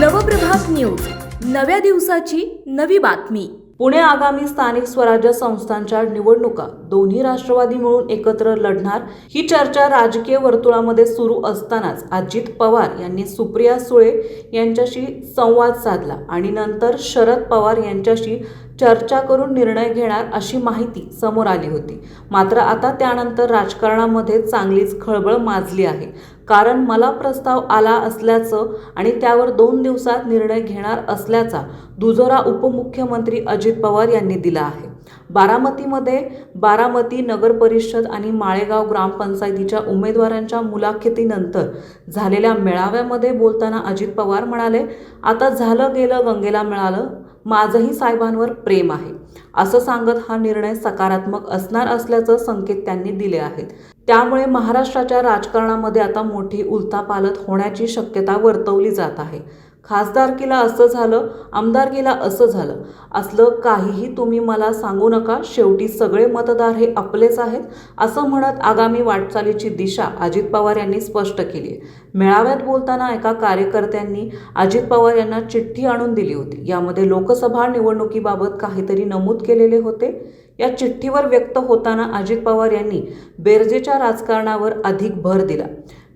Nav Prabhat news. नव्या दिवसाची नवी बातमी. पुणे आगामी स्थानिक स्वराज्य संस्थांच्या निवडणुका. दोन्ही राष्ट्रवादी मिळून एकत्र लढणार ही चर्चा राजकीय वर्तुळामध्ये सुरू असतानाच अजित पवार यांनी सुप्रिया सुळे यांच्याशी संवाद साधला आणि नंतर शरद पवार यांच्याशी चर्चा करून निर्णय घेणार अशी माहिती समोर आली होती. मात्र आता त्यानंतर राजकारणामध्ये चांगलीच खळबळ माजली आहे. कारण मला प्रस्ताव आला असल्याचं आणि त्यावर दोन दिवसात निर्णय घेणार असल्याचा दुजोरा उपमुख्यमंत्री अजित पवार यांनी दिला आहे. बारामतीमध्ये बारामती नगर परिषद आणि माळेगाव ग्रामपंचायतीच्या उमेदवारांच्या मुलाखतीनंतर झालेल्या मेळाव्यामध्ये बोलताना अजित पवार म्हणाले आता झालं गेलं गंगेला मिळालं. माझंही साहेबांवर प्रेम आहे. असं सांगत हा निर्णय सकारात्मक असणार असल्याचं संकेत त्यांनी दिले आहेत. त्यामुळे महाराष्ट्राच्या राजकारणामध्ये आता मोठी उलथापालथ होण्याची शक्यता वर्तवली जात आहे. खासदारकीला असं झालं आमदारकीला असं झालं. असलं काहीही तुम्ही मला सांगू नका शेवटी सगळे मतदार हे आपलेच आहेत असं म्हणत आगामी वाटचालीची दिशा अजित पवार यांनी स्पष्ट केली आहे मेळाव्यात बोलताना एका कार्यकर्त्यांनी अजित पवार यांना चिठ्ठी आणून दिली होती. यामध्ये लोकसभा निवडणुकीबाबत काहीतरी नमूद केलेले होते. या चिठ्ठीवर व्यक्त होताना अजित पवार यांनी बेरजेच्या राजकारणावर अधिक भर दिला.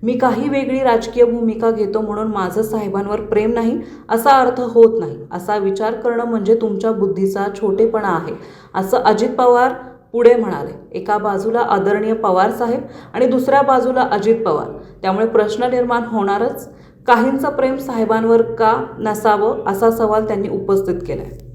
मी काही वेगळी राजकीय भूमिका घेतो म्हणून माझं साहेबांवर प्रेम नाही असा अर्थ होत नाही. असा विचार करणं म्हणजे तुमच्या बुद्धीचा छोटेपणा आहे असं अजित पवार पुढे म्हणाले. एका बाजूला आदरणीय पवार साहेब आणि दुसऱ्या बाजूला अजित पवार. त्यामुळे प्रश्न निर्माण होणारच. काहींचं प्रेम साहेबांवर का नसावं असा सवाल त्यांनी उपस्थित केला आहे